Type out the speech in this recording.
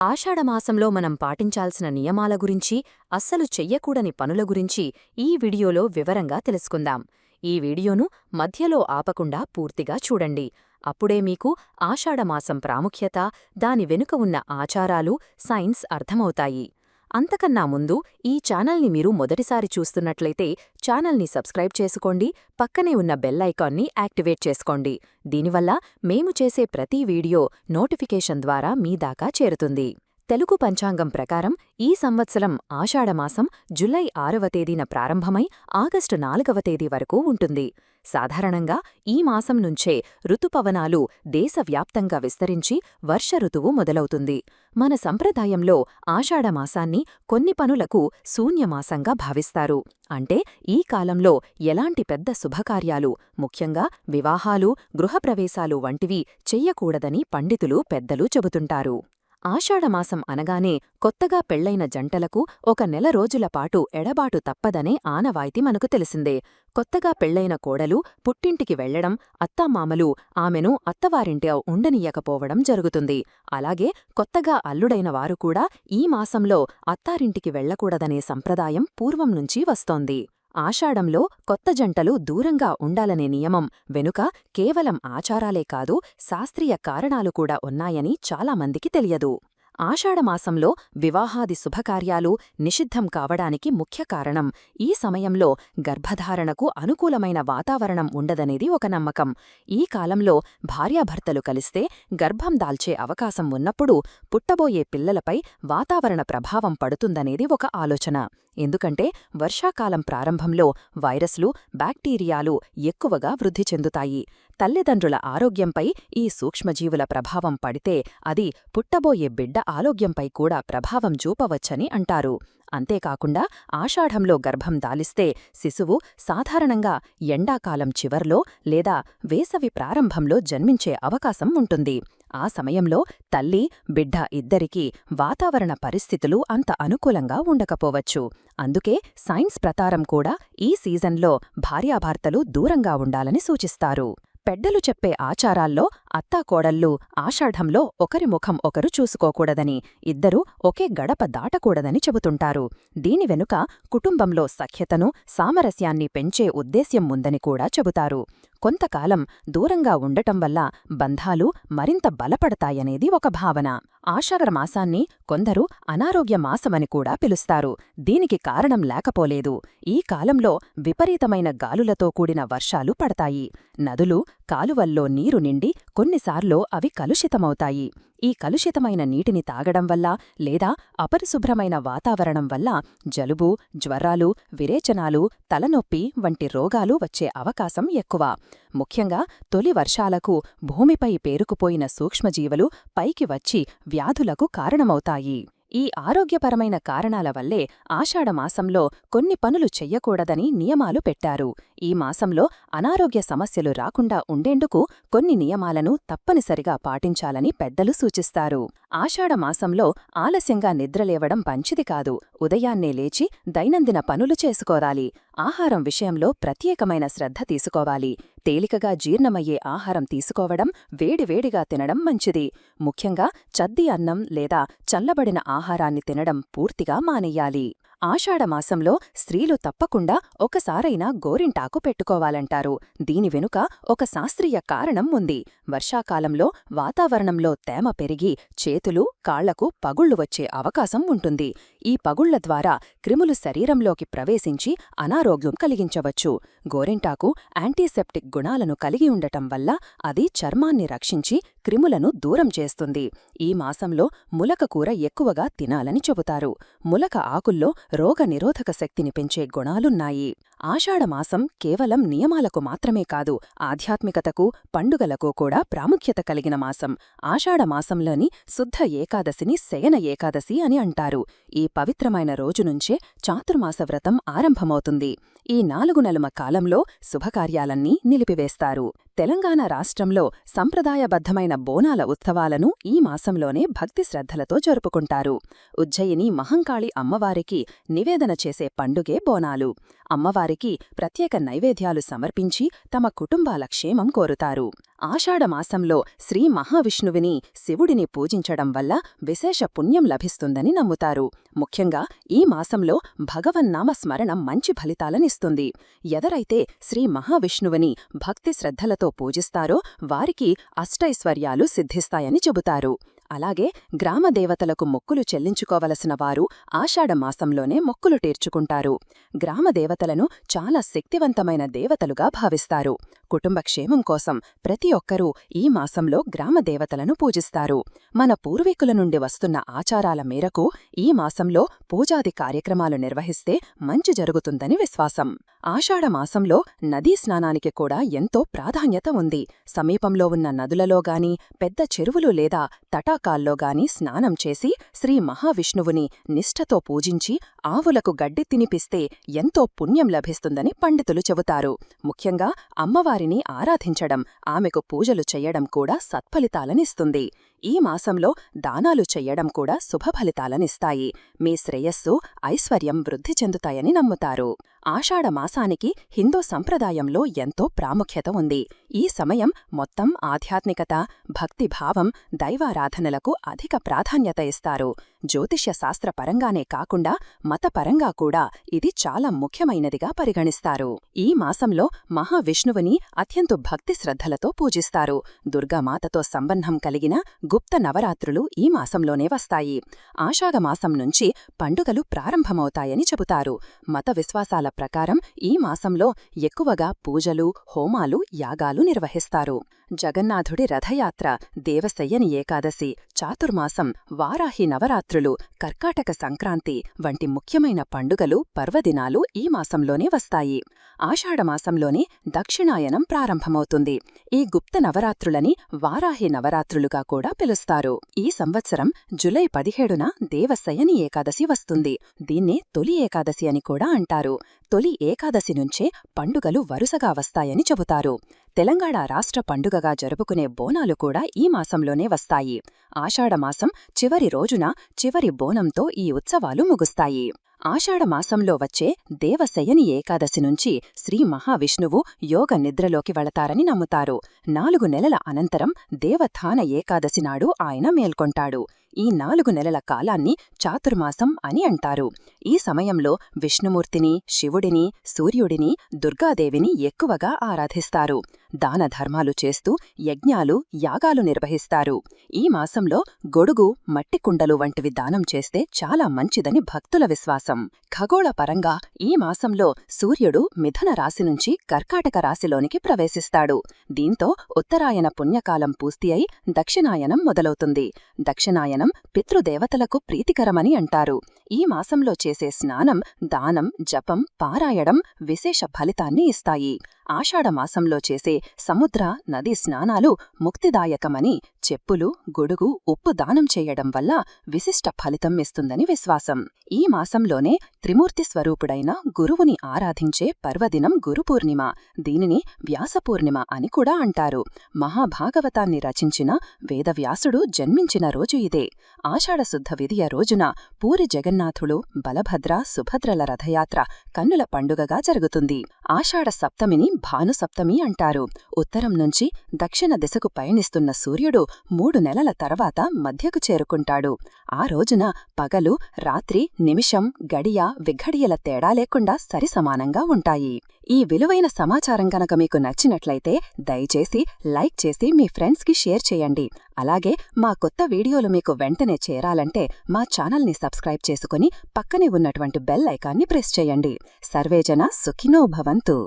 ఆషాఢమాసంలో మనం పాటించాల్సిన నియమాల గురించి అస్సలు చెయ్యకూడని పనుల గురించి ఈ వీడియోలో వివరంగా తెలుసుకుందాం. ఈ వీడియోను మధ్యలో ఆపకుండా పూర్తిగా చూడండి. అప్పుడే మీకు ఆషాఢమాసం ప్రాముఖ్యత దాని వెనుక ఉన్న ఆచారాలు సైన్స్ అర్థమవుతాయి. అంతకన్నా ముందు ఈ ఛానల్ని మీరు మొదటిసారి చూస్తున్నట్లయితే ఛానల్ని సబ్స్క్రైబ్ చేసుకోండి పక్కనే ఉన్న బెల్ ఐకాన్ని యాక్టివేట్ చేసుకోండి. దీనివల్ల మేము చేసే ప్రతి వీడియో నోటిఫికేషన్ ద్వారా మీ దాకా చేరుతుంది. తెలుగు పంచాంగం ప్రకారం ఈ సంవత్సరం ఆషాఢమాసం జులై ఆరవ తేదీన ప్రారంభమై ఆగస్టు నాలుగవ తేదీ వరకు ఉంటుంది. సాధారణంగా ఈ మాసం నుంచే ఋతుపవనాలు దేశవ్యాప్తంగా విస్తరించి వర్ష ఋతువు మొదలవుతుంది. మన సంప్రదాయంలో ఆషాఢమాసాన్ని కొన్ని పనులకు శూన్యమాసంగా భావిస్తారు. అంటే ఈ కాలంలో ఎలాంటి పెద్ద శుభకార్యాలు ముఖ్యంగా వివాహాలు గృహప్రవేశాలు వంటివి చెయ్యకూడదని పండితులు పెద్దలు చెబుతుంటారు. ఆషాఢమాసం అనగానే కొత్తగా పెళ్ళైన జంటలకు ఒక నెల రోజులపాటు ఎడబాటు తప్పదనే ఆనవాయితీ మనకు తెలిసిందే. కొత్తగా పెళ్ళైన కోడలు పుట్టింటికి వెళ్ళడం అత్తామామలు ఆమెను అత్తవారింటి ఉండనీయకపోవడం జరుగుతుంది. అలాగే కొత్తగా అల్లుడైన వారు కూడా ఈ మాసంలో అత్తారింటికి వెళ్ళకూడదనే సంప్రదాయం పూర్వం నుంచి వస్తోంది. ఆషాఢంలో కొత్త జంటలు దూరంగా ఉండాలనే నియమం వెనుక కేవలం ఆచారాలే కాదు శాస్త్రీయ కారణాలు కూడా ఉన్నాయని చాలామందికి తెలియదు. ఆషాఢమాసంలో వివాహాది శుభకార్యాలు నిషిద్ధం కావడానికి ముఖ్య కారణం ఈ సమయంలో గర్భధారణకు అనుకూలమైన వాతావరణం ఉండదనేది ఒక నమ్మకం. ఈ కాలంలో భార్యాభర్తలు కలిస్తే గర్భం దాల్చే అవకాశం ఉన్నప్పుడు పుట్టబోయే పిల్లలపై వాతావరణ ప్రభావం పడుతుందనేది ఒక ఆలోచన. ఎందుకంటే వర్షాకాలం ప్రారంభంలో వైరస్లు బ్యాక్టీరియాలు ఎక్కువగా వృద్ధి చెందుతాయి. తల్లిదండ్రుల ఆరోగ్యంపై ఈ సూక్ష్మజీవుల ప్రభావం పడితే అది పుట్టబోయే బిడ్డ ఆరోగ్యంపై కూడా ప్రభావం చూపవచ్చని అంటారు. అంతేకాకుండా ఆషాఢంలో గర్భం దాలిస్తే శిశువు సాధారణంగా ఎండాకాలం చివర్లో లేదా వేసవి ప్రారంభంలో జన్మించే అవకాశం ఉంటుంది. ఆ సమయంలో తల్లి బిడ్డ ఇద్దరికీ వాతావరణ పరిస్థితులు అంత అనుకూలంగా ఉండకపోవచ్చు. అందుకే సైన్స్ ప్రకారం కూడా ఈ సీజన్లో భార్యాభర్తలు దూరంగా ఉండాలని సూచిస్తారు. పెద్దలు చెప్పే ఆచారాల్లో అత్తాకోడళ్ళు ఆషాఢంలో ఒకరి ముఖం ఒకరు చూసుకోకూడదని ఇద్దరూ ఒకే గడప దాటకూడదని చెబుతుంటారు. దీని వెనుక కుటుంబంలో సఖ్యతను సామరస్యాన్ని పెంచే ఉద్దేశ్యం ఉందని కూడా చెబుతారు. కొంతకాలం దూరంగా ఉండటం వల్ల బంధాలు మరింత బలపడతాయనేది ఒక భావన. ఆషాఢ మాసాన్ని కొందరు అనారోగ్య మాసమని కూడా పిలుస్తారు. దీనికి కారణం లేకపోలేదు. ఈ కాలంలో విపరీతమైన గాలులతో కూడిన వర్షాలు పడతాయి. నదులు కాలువల్లో నీరు నిండి కొన్నిసార్లు అవి కలుషితమవుతాయి. ఈ కలుషితమైన నీటిని తాగడం వల్ల లేదా అపరిశుభ్రమైన వాతావరణం వల్ల జలుబు జ్వరాలు విరేచనాలు తలనొప్పి వంటి రోగాలు వచ్చే అవకాశం ఎక్కువ. ముఖ్యంగా తొలి వర్షాలకు భూమిపై పేరుకుపోయిన సూక్ష్మజీవులు పైకి వచ్చి వ్యాధులకు కారణమవుతాయి. ఈ ఆరోగ్యపరమైన కారణాల వల్లే ఆషాఢమాసంలో కొన్ని పనులు చెయ్యకూడదని నియమాలు పెట్టారు. ఈ మాసంలో అనారోగ్య సమస్యలు రాకుండా ఉండేందుకు కొన్ని నియమాలను తప్పనిసరిగా పాటించాలని పెద్దలు సూచిస్తారు. ఆషాఢమాసంలో ఆలస్యంగా నిద్రలేవడం మంచిది కాదు. ఉదయాన్నే లేచి దైనందిన పనులు చేసుకోవాలి. ఆహారం విషయంలో ప్రత్యేకమైన శ్రద్ధ తీసుకోవాలి. తేలికగా జీర్ణమయ్యే ఆహారం తీసుకోవడం వేడివేడిగా తినడం మంచిది. ముఖ్యంగా చద్ది అన్నం లేదా చల్లబడిన ఆహారాన్ని తినడం పూర్తిగా మానెయ్యాలి ఆషాఢమాసంలో స్త్రీలు తప్పకుండా ఒకసారైనా గోరింటాకు పెట్టుకోవాలంటారు. దీని వెనుక ఒక శాస్త్రీయ కారణం ఉంది. వర్షాకాలంలో వాతావరణంలో తేమ పెరిగి చేతులు కాళ్ళకు పగుళ్ళు వచ్చే అవకాశం ఉంటుంది. ఈ పగుళ్ళ ద్వారా క్రిములు శరీరంలోకి ప్రవేశించి అనారోగ్యం కలిగించవచ్చు. గోరింటాకు యాంటీసెప్టిక్ గుణాలను కలిగి ఉండటం వల్ల అది చర్మాన్ని రక్షించి క్రిములను దూరం చేస్తుంది. ఈ మాసంలో ములక కూర ఎక్కువగా తినాలని చెబుతారు. ములక ఆకుల్లో రోగనిరోధక శక్తిని పెంచే గుణాలున్నాయి. ఆషాఢమాసం కేవలం నియమాలకు మాత్రమే కాదు ఆధ్యాత్మికతకు పండుగలకు కూడా ప్రాముఖ్యత కలిగిన మాసం. ఆషాఢమాసంలోని శుద్ధ ఏకాదశిని శయన ఏకాదశి అని అంటారు. ఈ పవిత్రమైన రోజునుంచే చాతుర్మాస వ్రతం ఆరంభమవుతుంది. ఈ నాలుగు నలుమ కాలంలో శుభకార్యాలన్నీ నిలిపివేస్తారు. తెలంగాణ రాష్ట్రంలో సంప్రదాయబద్ధమైన బోనాల ఉత్సవాలను ఈ మాసంలోనే భక్తి శ్రద్ధలతో జరుపుకుంటారు. ఉజ్జయిని మహంకాళి అమ్మవారికి నివేదన చేసే పండుగే బోనాలు. అమ్మవారికి ప్రత్యేక నైవేద్యాలు సమర్పించి తమ కుటుంబాల క్షేమం కోరుతారు. ఆషాఢమాసంలో శ్రీ మహావిష్ణువిని శివుడిని పూజించడం వల్ల విశేష పుణ్యం లభిస్తుందని నమ్ముతారు. ముఖ్యంగా ఈ మాసంలో భగవన్నామ స్మరణం మంచి ఫలితాలనిస్తుంది. ఎదరైతే శ్రీ మహావిష్ణువిని భక్తి శ్రద్ధలతో పూజిస్తారో వారికి అష్టైశ్వర్యాలు సిద్ధిస్తాయని చెబుతారు. అలాగే గ్రామదేవతలకు మొక్కులు చెల్లించుకోవలసిన వారు ఆషాఢమాసంలోనే మొక్కులు తీర్చుకుంటారు. గ్రామదేవతలను చాలా శక్తివంతమైన దేవతలుగా భావిస్తారు. కుటుంబ క్షేమం కోసం ప్రతి ఒక్కరూ ఈ మాసంలో గ్రామదేవతలను పూజిస్తారు. మన పూర్వీకుల నుండి వస్తున్న ఆచారాల మేరకు ఈ మాసంలో పూజాది కార్యక్రమాలు నిర్వహిస్తే మంచి జరుగుతుందని విశ్వాసం. ఆషాఢమాసంలో నదీ స్నానానికి కూడా ఎంతో ప్రాధాన్యత ఉంది. సమీపంలో ఉన్న నదులలోగాని పెద్ద చెరువులు లేదా తటాకాల్లోగాని స్నానం చేసి శ్రీ మహావిష్ణువుని నిష్ఠతో పూజించి ఆవులకు గడ్డి తినిపిస్తే ఎంతో పుణ్యం లభిస్తుందని పండితులు చెబుతారు. ముఖ్యంగా అమ్మవారి అమ్మవారిని ఆరాధించడం ఆమెకు పూజలు చెయ్యడం కూడా సత్ఫలితాలనిస్తుంది. ఈ మాసంలో దానాలు చెయ్యడం కూడా శుభఫలితాలనిస్తాయి. మీ శ్రేయస్సు ఐశ్వర్యం వృద్ధి చెందుతాయని నమ్ముతారు. ఆషాఢమాసానికి హిందూ సంప్రదాయంలో ఎంతో ప్రాముఖ్యత ఉంది. ఈ సమయం మొత్తం ఆధ్యాత్మికత భక్తిభావం దైవారాధనలకు అధిక ప్రాధాన్యత ఇస్తారు. జ్యోతిష్య శాస్త్రపరంగానే కాకుండా మతపరంగా కూడా ఇది చాలా ముఖ్యమైనదిగా పరిగణిస్తారు. ఈ మాసంలో మహావిష్ణువుని అత్యంత భక్తి శ్రద్ధలతో పూజిస్తారు. దుర్గామాతతో సంబంధం కలిగిన గుప్త నవరాత్రులు ఈ మాసంలోనే వస్తాయి. ఆషాఢమాసం నుంచి పండుగలు ప్రారంభమవుతాయని చెబుతారు. మత విశ్వాసాల ప్రకారం ఈ మాసంలో ఎక్కువగా పూజలు హోమాలు యాగాలు నిర్వహిస్తారు. జగన్నాథుడి రథయాత్ర దేవశయ్యని ఏకాదశి చాతుర్మాసం వారాహి నవరాత్రులు కర్కాటక సంక్రాంతి వంటి ముఖ్యమైన పండుగలు పర్వదినాలు ఈ మాసంలోనే వస్తాయి. ఆషాఢమాసంలోనే దక్షిణాయనం ప్రారంభమవుతుంది. ఈ గుప్త నవరాత్రులని వారాహి నవరాత్రులుగా కూడా పిలుస్తారు. ఈ సంవత్సరం జులై పదిహేడున దేవశయని ఏకాదశి వస్తుంది. దీన్నే తొలి ఏకాదశి అని కూడా అంటారు. తొలి ఏకాదశి నుంచే పండుగలు వరుసగా వస్తాయని చెబుతారు. తెలంగాణ రాష్ట్ర పండుగగా జరుపుకునే బోనాలు కూడా ఈ మాసంలోనే వస్తాయి. ఆషాఢమాసం చివరి రోజున చివరి బోనంతో ఈ ఉత్సవాలు ముగుస్తాయి. ఆషాఢమాసంలో వచ్చే దేవశయని ఏకాదశి నుంచి శ్రీ మహావిష్ణువు యోగ నిద్రలోకి వెళతారని నమ్ముతారు. నాలుగు నెలల అనంతరం దేవథాన ఏకాదశి నాడు ఆయన మేల్కొంటాడు. ఈ నాలుగు నెలల కాలాన్ని చాతుర్మాసం అని అంటారు. ఈ సమయంలో విష్ణుమూర్తిని శివుడిని సూర్యుడిని దుర్గాదేవిని ఎక్కువగా ఆరాధిస్తారు. దానధర్మాలు చేస్తూ యజ్ఞాలు యాగాలు నిర్వహిస్తారు. ఈ మాసంలో గొడుగు మట్టికుండలు వంటివి దానం చేస్తే చాలా మంచిదని భక్తుల విశ్వాసం. ఖగోళపరంగా ఈ మాసంలో సూర్యుడు మిథున రాశి నుంచి కర్కాటక రాశిలోనికి ప్రవేశిస్తాడు. దీంతో ఉత్తరాయణ పుణ్యకాలం పూర్తి అయి దక్షిణాయనం మొదలవుతుంది. దక్షిణాయనం పితృదేవతలకు ప్రీతికరమని అంటారు. ఈ మాసంలో చేసే స్నానం దానం జపం పారాయడం విశేష ఫలితాన్ని ఇస్తాయి. ఆషాఢమాసంలో చేసే సముద్ర నదీ స్నానాలు ముక్తిదాయకమని చెప్పులు గొడుగు ఉప్పు దానం చేయడం వల్ల విశిష్ట ఫలితం ఇస్తుందని విశ్వాసం. ఈ మాసంలోనే త్రిమూర్తి స్వరూపుడైన గురువుని ఆరాధించే పర్వదినం గురుపూర్ణిమ దీనిని వ్యాసపూర్ణిమ అని కూడా అంటారు. మహాభాగవతాన్ని రచించిన వేదవ్యాసుడు జన్మించిన రోజు ఇదే. ఆషాఢశుద్ధ విధియ రోజున పూరి జగన్నాథుడు బలభద్ర సుభద్రల రథయాత్ర కన్నుల పండుగగా జరుగుతుంది. ఆషాఢ సప్తమిని భానుసప్తమి అంటారు. ఉత్తరం నుంచి దక్షిణ దిశకు పయనిస్తున్న సూర్యుడు మూడు నెలల తర్వాత మధ్యకు చేరుకుంటాడు. ఆ రోజున పగలు రాత్రి నిమిషం గడియ విఘడియల తేడా లేకుండా సరిసమానంగా ఉంటాయి. ఈ విలువైన సమాచారం గనక మీకు నచ్చినట్లయితే దయచేసి లైక్ చేసి మీ ఫ్రెండ్స్కి షేర్ చేయండి. అలాగే మా కొత్త వీడియోలు మీకు వెంటనే చేరాలంటే మా ఛానల్ని సబ్స్క్రైబ్ చేసుకుని పక్కనే ఉన్నటువంటి బెల్ ఐకాన్ని ప్రెస్ చేయండి. సర్వేజన సుఖినో భవంతు.